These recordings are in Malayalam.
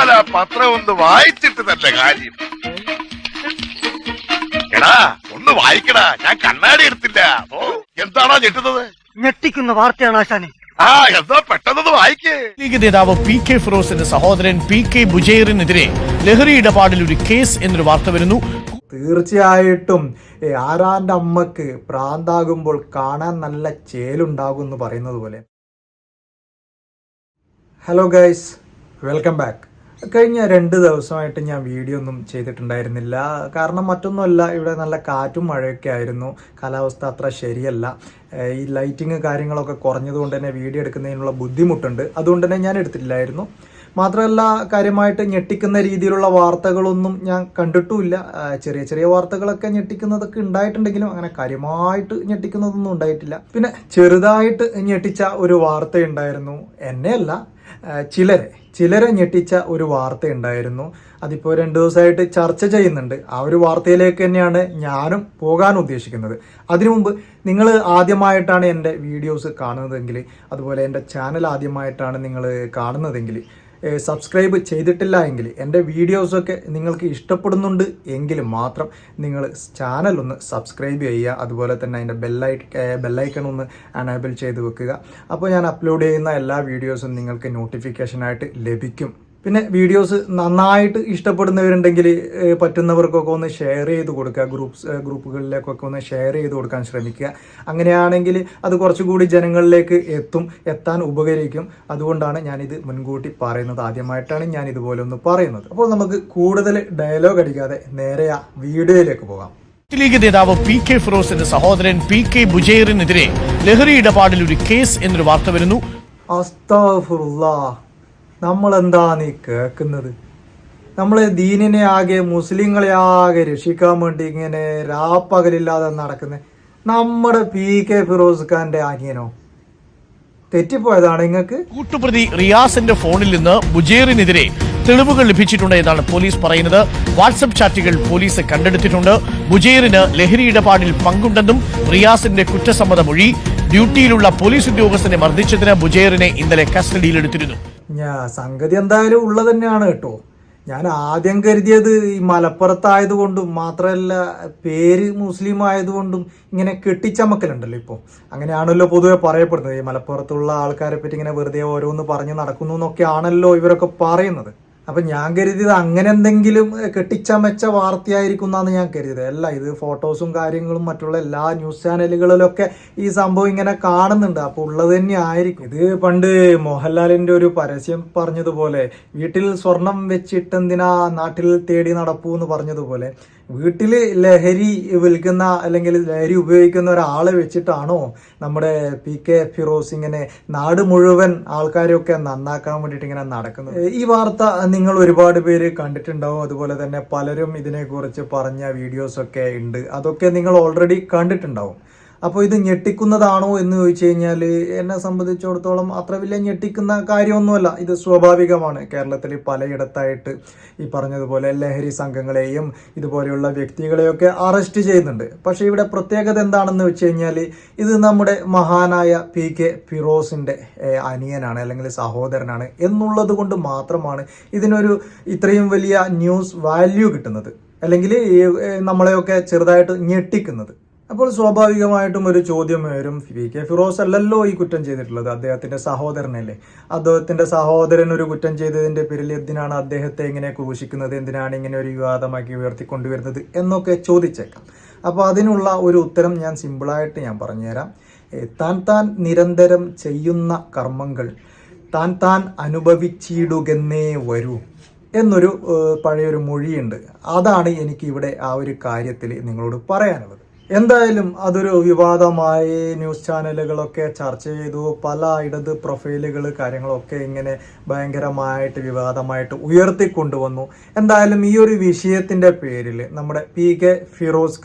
എന്നാൽ ആ പത്രം ഒന്ന് വായിച്ചിട്ട് തന്റെ കാര്യം. എടാ ഒന്ന് വായിക്കടാ. ഞാൻ കണ്ണാടി എടുത്തില്ല. ഓ എന്താണോ ഞെട്ടുന്നത്? ഞെട്ടിക്കുന്ന വാർത്തയാണ് ആശാനി. ആ എന്താ പെട്ടെന്ന് വായിക്കേ. ലീഗ് നേതാവ് പി കെ ഫിറോസിന്റെ സഹോദരൻ പി കെ ബുജേറിനെതിരെ ലഹരി ഇടപാടിൽ ഒരു കേസ് എന്നൊരു വാർത്ത വരുന്നു. തീർച്ചയായിട്ടും ആരാന്റെ അമ്മയ്ക്ക് പ്രാന്താകുമ്പോൾ കാണാൻ നല്ല ചേലുണ്ടാകും എന്ന് പറയുന്നത് പോലെ. ഹലോ ഗൈസ് വെൽക്കം ബാക്ക് കഴിഞ്ഞ രണ്ട് ദിവസമായിട്ട് ഞാൻ വീഡിയോ ഒന്നും ചെയ്തിട്ടുണ്ടായിരുന്നില്ല. കാരണം മറ്റൊന്നുമല്ല ഇവിടെ നല്ല കാറ്റും മഴയൊക്കെ ആയിരുന്നു. കാലാവസ്ഥ അത്ര ശരിയല്ല. ഈ ലൈറ്റിങ് കാര്യങ്ങളൊക്കെ കുറഞ്ഞതുകൊണ്ട് തന്നെ വീഡിയോ എടുക്കുന്നതിനുള്ള ബുദ്ധിമുട്ടുണ്ട്. അതുകൊണ്ട് തന്നെ ഞാൻ എടുത്തിട്ടില്ലായിരുന്നു മാത്രമല്ല കാര്യമായിട്ട് ഞെട്ടിക്കുന്ന രീതിയിലുള്ള വാർത്തകളൊന്നും ഞാൻ കണ്ടിട്ടുമില്ല. ചെറിയ ചെറിയ വാർത്തകളൊക്കെ ഞെട്ടിക്കുന്നതൊക്കെ ഉണ്ടായിട്ടുണ്ടെങ്കിലും അങ്ങനെ കാര്യമായിട്ട് ഞെട്ടിക്കുന്നതൊന്നും ഉണ്ടായിട്ടില്ല. പിന്നെ ചെറുതായിട്ട് ഞെട്ടിച്ച ഒരു വാർത്തയുണ്ടായിരുന്നു. എന്നെയല്ല ചിലരെ. ചിലരെ ഞെട്ടിച്ച ഒരു വാർത്ത ഉണ്ടായിരുന്നു. അതിപ്പോൾ രണ്ട് ദിവസമായിട്ട് ചർച്ച ചെയ്യുന്നുണ്ട്. ആ ഒരു വാർത്തയിലേക്ക് തന്നെയാണ് ഞാനും പോകാൻ ഉദ്ദേശിക്കുന്നത്. അതിനു മുമ്പ് നിങ്ങൾ ആദ്യമായിട്ടാണ് എന്റെ വീഡിയോസ് കാണുന്നതെങ്കിൽ അതുപോലെ എന്റെ ചാനൽ ആദ്യമായിട്ടാണ് നിങ്ങൾ കാണുന്നതെങ്കിൽ സബ്സ്ക്രൈബ് ചെയ്തിട്ടില്ല എങ്കിൽ എന്റെ വീഡിയോസൊക്കെ നിങ്ങൾക്ക് ഇഷ്ടപ്പെടുന്നുണ്ട് എങ്കിൽ മാത്രം നിങ്ങൾ ചാനൽ ഒന്ന് സബ്സ്ക്രൈബ് ചെയ്യുക. അതുപോലെ തന്നെ അതിന്റെ ബെല്ലൈ ബെല്ലൈക്കൺ ഒന്ന് അനേബിൾ ചെയ്ത് വെക്കുക. അപ്പോൾ ഞാൻ അപ്ലോഡ് ചെയ്യുന്ന എല്ലാ വീഡിയോസും നിങ്ങൾക്ക് നോട്ടിഫിക്കേഷനായിട്ട് ലഭിക്കും. പിന്നെ വീഡിയോസ് നന്നായിട്ട് ഇഷ്ടപ്പെടുന്നവരുണ്ടെങ്കിൽ പറ്റുന്നവർക്കൊക്കെ ഒന്ന് ഷെയർ ചെയ്ത് കൊടുക്കുക. ഗ്രൂപ്പ്സ് ഗ്രൂപ്പുകളിലേക്കൊക്കെ ഒന്ന് ഷെയർ ചെയ്ത് കൊടുക്കാൻ ശ്രമിക്കുക. അങ്ങനെയാണെങ്കിൽ അത് കുറച്ചുകൂടി ജനങ്ങളിലേക്ക് എത്തും എത്താൻ ഉപകരിക്കും. അതുകൊണ്ടാണ് ഞാനിത് മുൻകൂട്ടി പറയുന്നത്. ആദ്യമായിട്ടാണ് ഞാൻ ഇതുപോലെ ഒന്ന് പറയുന്നത്. അപ്പോൾ നമുക്ക് കൂടുതൽ ഡയലോഗ് അടിക്കാതെ നേരെ ആ വീഡിയോയിലേക്ക് പോകാം. ലീഗ് നേതാവ് പി കെ ഫിറോസിന്റെ സഹോദരൻ പി കെ ബുജൈറിനെതിരെ ലഹരി ഇടപാടിൽ ഒരു കേസ് എന്നൊരു വാർത്ത വരുന്നു. നമ്മളെന്താ നീ കേൾക്കുന്നത്? നമ്മൾ ദീനിനെ ആകെ മുസ്ലിങ്ങളെ ആകെ രക്ഷിക്കാൻ വേണ്ടി ഇങ്ങനെ രാപ്പകലില്ലാതെ നടക്കുന്നത് നമ്മുടെ പി കെ ഫിറോസ് ഖാന്റെ അനിയനോ? തെറ്റിപ്പോയതാണ് നിങ്ങൾക്ക് കൂട്ടുപ്രതി റിയാസിന്റെ ഫോണിൽ നിന്ന് ബുജേറിനെതിരെ തെളിവുകൾ ലഭിച്ചിട്ടുണ്ട് എന്നാണ് പോലീസ് പറയുന്നത്. വാട്സപ്പ് ചാറ്റുകൾ പോലീസ് കണ്ടെടുത്തിട്ടുണ്ട്. ബുജേറിന് ലഹരി ഇടപാടിൽ പങ്കുണ്ടെന്നും റിയാസിന്റെ കുറ്റസമ്മത മൊഴി ഡ്യൂട്ടിയിലുള്ള പോലീസ് ഉദ്യോഗസ്ഥനെ മർദ്ദിച്ചതിന് ബുജേറിനെ ഇന്നലെ കസ്റ്റഡിയിലെടുത്തിരുന്നു. ഞാ സംഗതി എന്തായാലും ഉള്ളത് തന്നെയാണ് കേട്ടോ. ഞാൻ ആദ്യം കരുതിയത് ഈ മലപ്പുറത്തായതുകൊണ്ടും മാത്രമല്ല പേര് മുസ്ലിം ആയതുകൊണ്ടും ഇങ്ങനെ കെട്ടിച്ചമക്കലുണ്ടല്ലോ ഇപ്പോൾ അങ്ങനെയാണല്ലോ പൊതുവെ പറയപ്പെടുന്നത്. ഈ മലപ്പുറത്തുള്ള ആൾക്കാരെ പറ്റി ഇങ്ങനെ വെറുതെ ഓരോന്ന് പറഞ്ഞ് നടക്കുന്നു എന്നൊക്കെയാണല്ലോ ഇവരൊക്കെ പറയുന്നത്. അപ്പം ഞാൻ കരുതിയത് അങ്ങനെ എന്തെങ്കിലും കെട്ടിച്ചമച്ച വാർത്തയായിരിക്കും എന്നാണ് ഞാൻ കരുതിയത്. അല്ല ഇത് ഫോട്ടോസും കാര്യങ്ങളും മറ്റുള്ള എല്ലാ ന്യൂസ് ചാനലുകളിലൊക്കെ ഈ സംഭവം ഇങ്ങനെ കാണുന്നുണ്ട്. അപ്പോൾ ഉള്ളത് തന്നെ ആയിരിക്കും. ഇത് പണ്ട് മോഹൻലാലിന്റെ ഒരു പരസ്യം പറഞ്ഞതുപോലെ വീട്ടിൽ സ്വർണം വെച്ചിട്ടെന്തിനാ നാട്ടിൽ തേടി നടപ്പൂ എന്ന് പറഞ്ഞതുപോലെ വീട്ടിൽ ലഹരി വിൽക്കുന്ന അല്ലെങ്കിൽ ലഹരി ഉപയോഗിക്കുന്ന ഒരാളെ വെച്ചിട്ടാണോ നമ്മുടെ പി കെ ഫിറോസ് ഇങ്ങനെ നാട് മുഴുവൻ ആൾക്കാരെയൊക്കെ നന്നാക്കാൻ വേണ്ടിയിട്ട് ഇങ്ങനെ നടക്കുന്നത്? ഈ വാർത്ത നിങ്ങൾ ഒരുപാട് പേര് കണ്ടിട്ടുണ്ടാവും. അതുപോലെ തന്നെ പലരും ഇതിനെക്കുറിച്ച് പറഞ്ഞ വീഡിയോസൊക്കെ ഉണ്ട്. അതൊക്കെ നിങ്ങൾ ഓൾറെഡി കണ്ടിട്ടുണ്ടാവും. അപ്പോൾ ഇത് ഞെട്ടിക്കുന്നതാണോ എന്ന് ചോദിച്ചു കഴിഞ്ഞാൽ എന്നെ സംബന്ധിച്ചിടത്തോളം അത്ര വലിയ ഞെട്ടിക്കുന്ന കാര്യമൊന്നുമല്ല. ഇത് സ്വാഭാവികമാണ്. കേരളത്തിൽ പലയിടത്തായിട്ട് ഈ പറഞ്ഞതുപോലെ ലഹരി സംഘങ്ങളെയും ഇതുപോലെയുള്ള വ്യക്തികളെയൊക്കെ അറസ്റ്റ് ചെയ്യുന്നുണ്ട്. പക്ഷേ ഇവിടെ പ്രത്യേകത എന്താണെന്ന് വെച്ച് കഴിഞ്ഞാൽ ഇത് നമ്മുടെ മഹാനായ പി കെ ഫിറോസിന്റെ അനിയനാണ് അല്ലെങ്കിൽ സഹോദരനാണ് എന്നുള്ളത് കൊണ്ട് മാത്രമാണ് ഇതിനൊരു ഇത്രയും വലിയ ന്യൂസ് വാല്യൂ കിട്ടുന്നത്. അല്ലെങ്കിൽ നമ്മളെയൊക്കെ ചെറുതായിട്ട് ഞെട്ടിക്കുന്നത്. അപ്പോൾ സ്വാഭാവികമായിട്ടും ഒരു ചോദ്യം വരും. വി കെ ഫിറോസ് അല്ലല്ലോ ഈ കുറ്റം ചെയ്തിട്ടുള്ളത്? അദ്ദേഹത്തിന്റെ സഹോദരനല്ലേ? അദ്ദേഹത്തിന്റെ സഹോദരൻ ഒരു കുറ്റം ചെയ്തതിന്റെ പേരിൽ എന്തിനാണ് അദ്ദേഹത്തെ ഇങ്ങനെ ക്രൂശിക്കുന്നത്? എന്തിനാണ് ഇങ്ങനെ ഒരു വിവാദമാക്കി ഉയർത്തിക്കൊണ്ടുവരുന്നത് എന്നൊക്കെ ചോദിച്ചേക്കാം. അപ്പോൾ അതിനുള്ള ഒരു ഉത്തരം ഞാൻ സിമ്പിളായിട്ട് ഞാൻ പറഞ്ഞുതരാം. താൻ താൻ നിരന്തരം ചെയ്യുന്ന കർമ്മങ്ങൾ താൻ താൻ അനുഭവിച്ചിടുകെന്നേ വരൂ എന്നൊരു പഴയൊരു മൊഴിയുണ്ട്. അതാണ് എനിക്ക് ഇവിടെ ആ ഒരു കാര്യത്തിൽ നിങ്ങളോട് പറയാനുള്ളത്. എന്തായാലും അതൊരു വിവാദമായി ന്യൂസ് ചാനലുകളൊക്കെ ചർച്ച ചെയ്തു. പല ഇടത് പ്രൊഫൈലുകൾ കാര്യങ്ങളൊക്കെ ഇങ്ങനെ ഭയങ്കരമായിട്ട് വിവാദമായിട്ട് ഉയർത്തിക്കൊണ്ടുവന്നു. എന്തായാലും ഈ ഒരു വിഷയത്തിന്റെ പേരിൽ നമ്മുടെ പി കെ ഫിറോസ്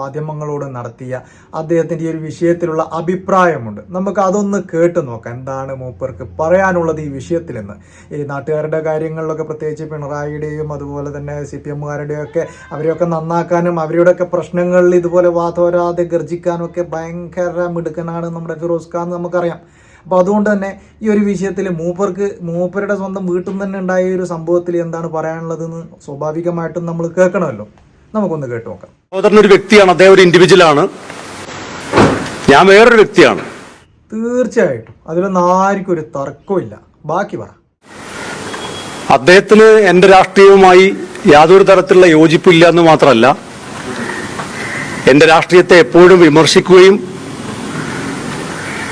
മാധ്യമങ്ങളോട് നടത്തിയ അദ്ദേഹത്തിന്റെ ഈ ഒരു വിഷയത്തിലുള്ള അഭിപ്രായമുണ്ട്. നമുക്ക് അതൊന്ന് കേട്ട് നോക്കാം. എന്താണ് മൂപ്പർക്ക് പറയാനുള്ളത് ഈ വിഷയത്തിലെന്ന്? ഈ നാട്ടുകാരുടെ കാര്യങ്ങളിലൊക്കെ പ്രത്യേകിച്ച് പിണറായിയുടെയും അതുപോലെ തന്നെ സി പി എമ്മുകാരുടെയും ഒക്കെ അവരെയൊക്കെ നന്നാക്കാനും അവരുടെയൊക്കെ പ്രശ്നങ്ങളിൽ ഇതുപോലെ വാതോരാതെ ഗർജിക്കാനൊക്കെ ഭയങ്കര മിടുക്കനാണ് നമ്മുടെ ഫിറോസ് ഖാൻ എന്ന് നമുക്കറിയാം. അപ്പോൾ അതുകൊണ്ട് തന്നെ ഈ ഒരു വിഷയത്തിൽ മൂപ്പർക്ക് മൂപ്പരുടെ സ്വന്തം വീട്ടിൽ നിന്ന് തന്നെ ഉണ്ടായ ഒരു സംഭവത്തിൽ എന്താണ് പറയാനുള്ളതെന്ന് സ്വാഭാവികമായിട്ടും നമ്മൾ കേൾക്കണമല്ലോ. നമുക്കൊന്ന് കേട്ട് നോക്കാം. സഹോദരൻ ഒരു വ്യക്തിയാണ് അദ്ദേഹം ഒരു ഇൻഡിവിജ്വൽ ആണ്. ഞാൻ വേറൊരു വ്യക്തിയാണ്. തീർച്ചയായിട്ടും അതിലൊന്നും ആർക്കും ഒരു തർക്കമില്ല ബാക്കി പറ. അദ്ദേഹത്തിന് എന്റെ രാഷ്ട്രീയവുമായി യാതൊരു തരത്തിലുള്ള യോജിപ്പില്ല എന്ന് മാത്രമല്ല എന്റെ രാഷ്ട്രീയത്തെ എപ്പോഴും വിമർശിക്കുകയും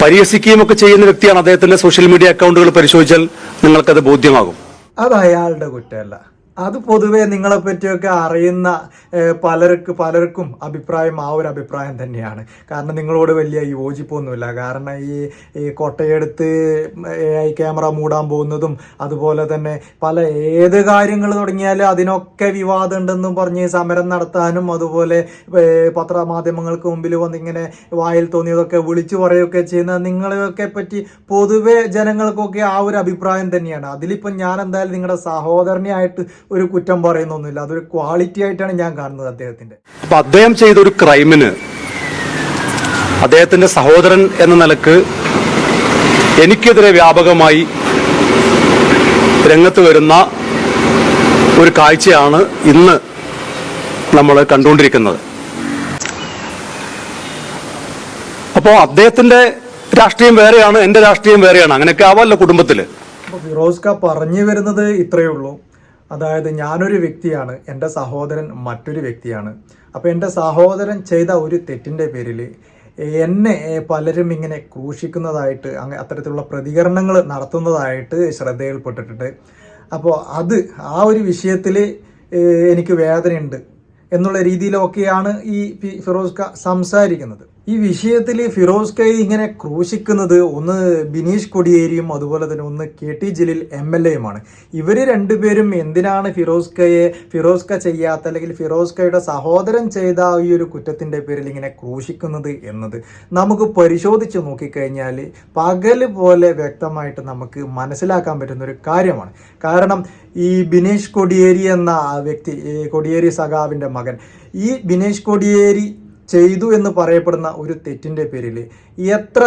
പരിഹസിക്കുകയും ഒക്കെ ചെയ്യുന്ന വ്യക്തിയാണ് അദ്ദേഹത്തിന്റെ സോഷ്യൽ മീഡിയ അക്കൗണ്ടുകൾ പരിശോധിച്ചാൽ നിങ്ങൾക്കത് ബോധ്യമാകും. അത് അയാളുടെ കുറ്റമല്ല. അത് പൊതുവെ നിങ്ങളെ പറ്റിയൊക്കെ അറിയുന്ന പലർക്ക് പലർക്കും അഭിപ്രായം ആ ഒരു അഭിപ്രായം തന്നെയാണ്. കാരണം നിങ്ങളോട് വലിയ യോജിപ്പൊന്നുമില്ല. കാരണം ഈ ഈ കൊട്ടയെടുത്ത് ഐ ക്യാമറ മൂടാൻ പോകുന്നതും അതുപോലെ തന്നെ പല ഏത് കാര്യങ്ങൾ തുടങ്ങിയാലും അതിനൊക്കെ വിവാദം ഉണ്ടെന്നും പറഞ്ഞ് സമരം നടത്താനും അതുപോലെ പത്രമാധ്യമങ്ങൾക്ക് മുമ്പിൽ വന്നിങ്ങനെ വായിൽ തോന്നിയതൊക്കെ വിളിച്ചു പറയുകയൊക്കെ ചെയ്യുന്ന നിങ്ങളെയൊക്കെ പറ്റി പൊതുവെ ജനങ്ങൾക്കൊക്കെ ആ ഒരു അഭിപ്രായം തന്നെയാണ്. അതിലിപ്പം ഞാൻ എന്തായാലും നിങ്ങളുടെ സഹോദരനെയായിട്ട് ഒരു കുറ്റം പറയുന്നൊന്നുമില്ല. അതൊരു ക്വാളിറ്റി ആയിട്ടാണ് ഞാൻ കാണുന്നത് അദ്ദേഹത്തിന്റെ. അപ്പൊ അദ്ദേഹം ചെയ്ത ഒരു ക്രൈമിന് അദ്ദേഹത്തിന്റെ സഹോദരൻ എന്ന നിലയ്ക്ക് എനിക്കെതിരെ വ്യാപകമായി രംഗത്ത് വരുന്ന ഒരു കാഴ്ചയാണ് ഇന്ന് നമ്മൾ കണ്ടുകൊണ്ടിരിക്കുന്നത്. അപ്പോൾ അദ്ദേഹത്തിന്റെ രാഷ്ട്രീയം വേറെയാണ് എന്റെ രാഷ്ട്രീയം വേറെയാണ്. അങ്ങനെയൊക്കെ ആവാമല്ലോ കുടുംബത്തിൽ. ഫിറോസ്ക പറഞ്ഞു വരുന്നത് ഇത്രയേ ഉള്ളൂ. അതായത് ഞാനൊരു വ്യക്തിയാണ് എന്റെ സഹോദരൻ മറ്റൊരു വ്യക്തിയാണ്. അപ്പോൾ എന്റെ സഹോദരൻ ചെയ്ത ഒരു തെറ്റിന്റെ പേരിൽ എന്നെ പലരും ഇങ്ങനെ ക്രൂശിക്കുന്നതായിട്ട് അങ്ങനെ അത്തരത്തിലുള്ള പ്രതികരണങ്ങൾ നടത്തുന്നതായിട്ട് ശ്രദ്ധയിൽപ്പെട്ടിട്ടുണ്ട്. അപ്പോൾ അത് ആ ഒരു വിഷയത്തിൽ എനിക്ക് വേദനയുണ്ട് എന്നുള്ള രീതിയിലൊക്കെയാണ് ഈ ഫിറോസ്ക ഫിറോസ് ഖാൻ സംസാരിക്കുന്നത്. ഈ വിഷയത്തിൽ ഫിറോസ് കൈ ഇങ്ങനെ ക്രൂശിക്കുന്നത് ഒന്ന് ബിനീഷ് കൊടിയേരിയും അതുപോലെ തന്നെ ഒന്ന് K T Jaleel M L എയുമാണ്. ഇവർ രണ്ടുപേരും എന്തിനാണ് ഫിറോസ് കയെ ഫിറോസ് ക ചെയ്യാത്ത അല്ലെങ്കിൽ ഫിറോസ് കയുടെ സഹോദരൻ ചെയ്ത ഈ ഒരു കുറ്റത്തിന്റെ പേരിൽ ഇങ്ങനെ ക്രൂശിക്കുന്നത് എന്നത് നമുക്ക് പരിശോധിച്ച് നോക്കിക്കഴിഞ്ഞാൽ പകൽ പോലെ വ്യക്തമായിട്ട് നമുക്ക് മനസ്സിലാക്കാൻ പറ്റുന്ന ഒരു കാര്യമാണ്. കാരണം ഈ ബിനീഷ് കൊടിയേരി എന്ന വ്യക്തി കൊടിയേരി സഖാവിന്റെ മകൻ ഈ ബിനീഷ് കൊടിയേരി ചെയ്തു എന്ന് പറയപ്പെടുന്ന ഒരു തെറ്റിന്റെ പേരിൽ എത്ര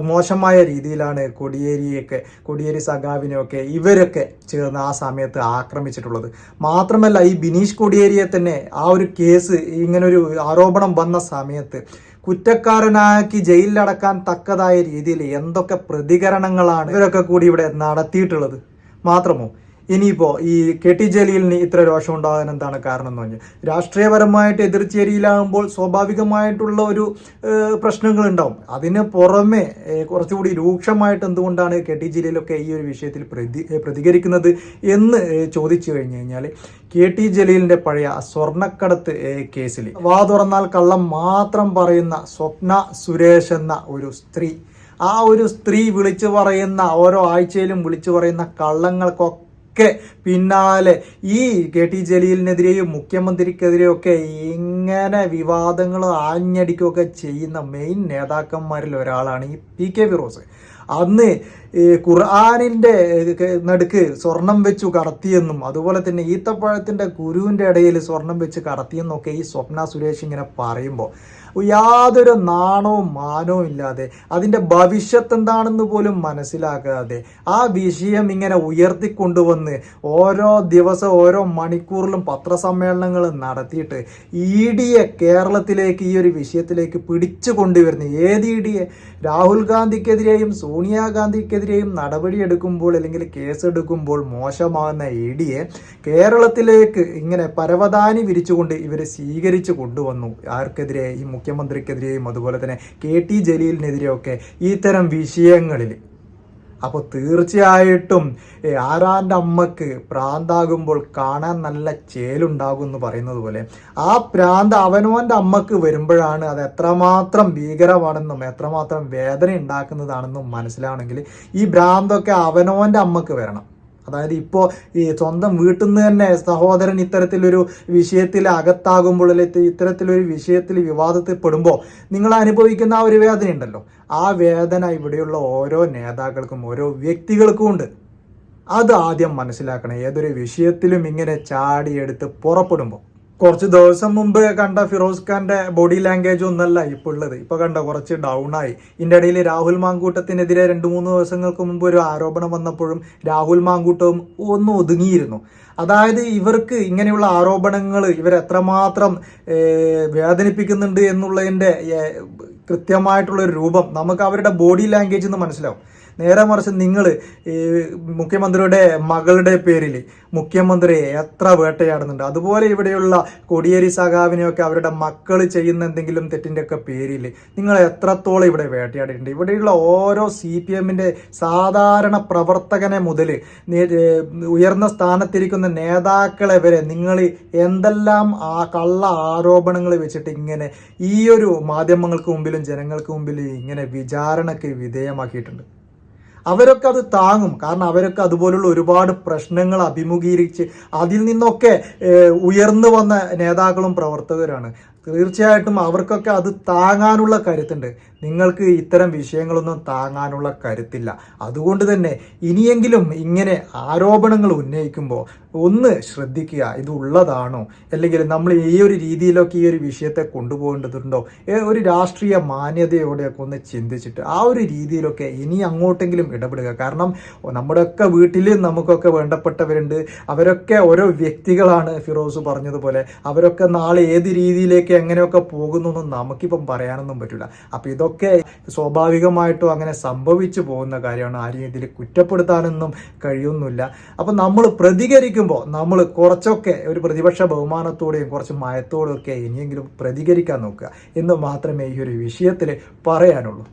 മോശമായ രീതിയിലാണ് കൊടിയേരിയൊക്കെ കൊടിയേരി സഖാവിനെയൊക്കെ ഇവരൊക്കെ ചേർന്ന് ആ സമയത്ത് ആക്രമിച്ചിട്ടുള്ളത്. മാത്രമല്ല ഈ ബിനീഷ് കൊടിയേരിയെ തന്നെ ആ ഒരു കേസ് ഇങ്ങനൊരു ആരോപണം വന്ന സമയത്ത് കുറ്റക്കാരനാക്കി ജയിലിലടക്കാൻ തക്കതായ രീതിയിൽ എന്തൊക്കെ പ്രതികരണങ്ങളാണ് ഇവരൊക്കെ കൂടി ഇവിടെ നടത്തിയിട്ടുള്ളത്? മാത്രമോ? ഇനിയിപ്പോൾ ഈ കെ ടി ജലീലിന് ഇത്ര രോഷം ഉണ്ടാകാൻ എന്താണ് കാരണം എന്ന് പറഞ്ഞാൽ രാഷ്ട്രീയപരമായിട്ട് എതിർചേരിയിലാകുമ്പോൾ സ്വാഭാവികമായിട്ടുള്ള ഒരു പ്രശ്നങ്ങൾ ഉണ്ടാവും. അതിന് പുറമെ കുറച്ചുകൂടി രൂക്ഷമായിട്ട് എന്തുകൊണ്ടാണ് കെ ടി ജലീലൊക്കെ ഈ ഒരു വിഷയത്തിൽ പ്രതി പ്രതികരിക്കുന്നത് എന്ന് ചോദിച്ചു കഴിഞ്ഞു കഴിഞ്ഞാൽ കെ ടി ജലീലിന്റെ പഴയ സ്വർണക്കടത്ത് കേസിൽ വാ തുറന്നാൽ കള്ളം മാത്രം പറയുന്ന സ്വപ്ന സുരേഷ് എന്ന ഒരു സ്ത്രീ ആ ഒരു സ്ത്രീ വിളിച്ചു പറയുന്ന ഓരോ ആഴ്ചയിലും വിളിച്ചു പറയുന്ന കള്ളങ്ങൾക്കൊക്കെ പിന്നാലെ ഈ കെ ടി ജലീലിനെതിരെയും മുഖ്യമന്ത്രിക്കെതിരെയും ഒക്കെ ഇങ്ങനെ വിവാദങ്ങൾ ആഞ്ഞടിക്കുകയൊക്കെ ചെയ്യുന്ന മെയിൻ നേതാക്കന്മാരിൽ ഒരാളാണ് ഈ പി കെ ഫിറോസ്. അന്ന് ഈ ഖുർആാനിന്റെ നടുക്ക് സ്വർണം വെച്ചു കടത്തിയെന്നും അതുപോലെ തന്നെ ഈത്തപ്പഴത്തിന്റെ കുരുവിന്റെ ഇടയിൽ സ്വർണം വെച്ച് കടത്തിയെന്നൊക്കെ ഈ സ്വപ്ന സുരേഷ് ഇങ്ങനെ പറയുമ്പോൾ യാതൊരു നാണവും മാനവും ഇല്ലാതെ അതിന്റെ ഭവിഷ്യത്ത് എന്താണെന്ന് പോലും മനസ്സിലാക്കാതെ ആ വിഷയം ഇങ്ങനെ ഉയർത്തിക്കൊണ്ടുവന്ന് ഓരോ ദിവസം ഓരോ മണിക്കൂറിലും പത്രസമ്മേളനങ്ങൾ നടത്തിയിട്ട് ഇ ഡിയെ കേരളത്തിലേക്ക് ഈ ഒരു വിഷയത്തിലേക്ക് പിടിച്ചു കൊണ്ടുവരുന്നു ഏത് ഇ ഡിയെ രാഹുൽ ഗാന്ധിക്കെതിരെയും സോണിയാഗാന്ധിക്കെതിരെയും നടപടിയെടുക്കുമ്പോൾ അല്ലെങ്കിൽ കേസെടുക്കുമ്പോൾ മോശമാകുന്ന ഇ ഡിയെ കേരളത്തിലേക്ക് ഇങ്ങനെ പരവതാനി വിരിച്ചുകൊണ്ട് ഇവരെ സ്വീകരിച്ചു കൊണ്ടുവന്നു. ആർക്കെതിരെ? ഈ മുഖ്യമന്ത്രിക്കെതിരെയും അതുപോലെ തന്നെ കെ ടി ജലീലിനെതിരെയൊക്കെ ഇത്തരം വിഷയങ്ങളിൽ അപ്പോൾ തീർച്ചയായിട്ടും ഏ, ആരാന്റെ അമ്മയ്ക്ക് പ്രാന്താകുമ്പോൾ കാണാൻ നല്ല ചേലുണ്ടാകും എന്ന് പറയുന്നത് പോലെ ആ പ്രാന്ത് അവനോന്റെ അമ്മയ്ക്ക് വരുമ്പോഴാണ് അത് എത്രമാത്രം ഭീകരമാണെന്നും എത്രമാത്രം വേദന ഉണ്ടാക്കുന്നതാണെന്നും മനസ്സിലാവണമെങ്കിൽ ഈ ഭ്രാന്തൊക്കെ അവനോന്റെ അമ്മയ്ക്ക് വരണം. അതായത് ഇപ്പോൾ ഈ സ്വന്തം വീട്ടിൽ നിന്ന് തന്നെ സഹോദരൻ ഇത്തരത്തിലൊരു വിഷയത്തിൽ അകത്താകുമ്പോൾ അല്ലെങ്കിൽ ഇത്തരത്തിലൊരു വിഷയത്തിൽ വിവാദത്തിൽ പെടുമ്പോൾ നിങ്ങൾ അനുഭവിക്കുന്ന ആ ഒരു വേദന ഉണ്ടല്ലോ. ആ വേദന ഇവിടെയുള്ള ഓരോ നേതാക്കൾക്കും ഓരോ വ്യക്തികൾക്കും ഉണ്ട്. അത് ആദ്യം മനസ്സിലാക്കണം. ഏതൊരു വിഷയത്തിലും ഇങ്ങനെ ചാടിയെടുത്ത് പുറപ്പെടുമ്പോൾ കുറച്ച് ദിവസം മുമ്പ് കണ്ട ഫിറോസ് ഖാന്റെ ബോഡി ലാംഗ്വേജ് ഒന്നല്ല ഇപ്പോൾ ഉള്ളത്. ഇപ്പൊ കണ്ട കുറച്ച് ഡൗൺ ആയി. ഇതിന്റെ ഇടയിൽ രാഹുൽ മാങ്കൂട്ടത്തിനെതിരെ രണ്ട് മൂന്ന് ദിവസങ്ങൾക്ക് മുമ്പ് ഒരു ആരോപണം വന്നപ്പോഴും രാഹുൽ മാങ്കൂട്ടവും ഒന്ന് ഒതുങ്ങിയിരുന്നു. അതായത് ഇവർക്ക് ഇങ്ങനെയുള്ള ആരോപണങ്ങൾ ഏഹ്, വേദനിപ്പിക്കുന്നുണ്ട് എന്നുള്ളതിന്റെ കൃത്യമായിട്ടുള്ള ഒരു രൂപം നമുക്ക് അവരുടെ ബോഡി ലാംഗ്വേജ് എന്ന് മനസ്സിലാവും. നേരെ മറിച്ച് നിങ്ങൾ ഈ മുഖ്യമന്ത്രിയുടെ മകളുടെ പേരിൽ മുഖ്യമന്ത്രിയെ എത്ര വേട്ടയാടുന്നുണ്ട്? അതുപോലെ ഇവിടെയുള്ള കൊടിയേരി സഖാവിനെയൊക്കെ അവരുടെ മക്കൾ ചെയ്യുന്ന എന്തെങ്കിലും തെറ്റിന്റെയൊക്കെ പേരിൽ നിങ്ങൾ എത്രത്തോളം ഇവിടെ വേട്ടയാടിയിട്ടുണ്ട്? ഇവിടെയുള്ള ഓരോ സി പി എമ്മിന്റെ സാധാരണ പ്രവർത്തകനെ മുതൽ ഉയർന്ന സ്ഥാനത്തിരിക്കുന്ന നേതാക്കളെ വരെ നിങ്ങൾ എന്തെല്ലാം ആ കള്ള ആരോപണങ്ങൾ വെച്ചിട്ട് ഇങ്ങനെ ഈ ഒരു മാധ്യമങ്ങൾക്ക് മുമ്പിലും ജനങ്ങൾക്ക് മുമ്പിലും ഇങ്ങനെ വിചാരണയ്ക്ക് വിധേയമാക്കിയിട്ടുണ്ട്? അവരൊക്കെ അത് താങ്ങും. കാരണം അവരൊക്കെ അതുപോലുള്ള ഒരുപാട് പ്രശ്നങ്ങൾ അഭിമുഖീകരിച്ച് അതിൽ നിന്നൊക്കെ ഉയർന്നു വന്ന നേതാക്കളും പ്രവർത്തകരാണ്. തീർച്ചയായിട്ടും അവർക്കൊക്കെ അത് താങ്ങാനുള്ള കരുത്തുണ്ട്. നിങ്ങൾക്ക് ഇത്തരം വിഷയങ്ങളൊന്നും താങ്ങാനുള്ള കരുത്തില്ല. അതുകൊണ്ട് തന്നെ ഇനിയെങ്കിലും ഇങ്ങനെ ആരോപണങ്ങൾ ഉന്നയിക്കുമ്പോൾ ഒന്ന് ശ്രദ്ധിക്കുക ഇത് ഉള്ളതാണോ? അല്ലെങ്കിൽ നമ്മൾ ഈ ഒരു രീതിയിലൊക്കെ ഈ ഒരു വിഷയത്തെ കൊണ്ടുപോകേണ്ടതുണ്ടോ? ഒരു രാഷ്ട്രീയ മാന്യതയോടെയൊക്കെ ഒന്ന് ചിന്തിച്ചിട്ട് ആ ഒരു രീതിയിലൊക്കെ ഇനി അങ്ങോട്ടെങ്കിലും ഇടപെടുക. കാരണം നമ്മുടെയൊക്കെ വീട്ടിൽ നമുക്കൊക്കെ വേണ്ടപ്പെട്ടവരുണ്ട്. അവരൊക്കെ ഓരോ വ്യക്തികളാണ് ഫിറോസ് പറഞ്ഞതുപോലെ. അവരൊക്കെ നാളെ ഏത് രീതിയിലേക്ക് എങ്ങനെയൊക്കെ പോകുന്നു നമുക്കിപ്പം പറയാനൊന്നും പറ്റില്ല അപ്പം ഇതൊക്കെ സ്വാഭാവികമായിട്ടും അങ്ങനെ സംഭവിച്ചു പോകുന്ന കാര്യമാണ്. ആരെയും ഇതിൽ കുറ്റപ്പെടുത്താനൊന്നും കഴിയുന്നില്ല. അപ്പം നമ്മൾ പ്രതികരിക്കുമ്പോൾ നമ്മൾ കുറച്ചൊക്കെ ഒരു പ്രതിപക്ഷ ബഹുമാനത്തോടെയും കുറച്ച് മയത്തോടെയും ഒക്കെ ഇനിയെങ്കിലും പ്രതികരിക്കാൻ നോക്കുക എന്ന് മാത്രമേ ഈ ഒരു വിഷയത്തിൽ പറയാനുള്ളൂ.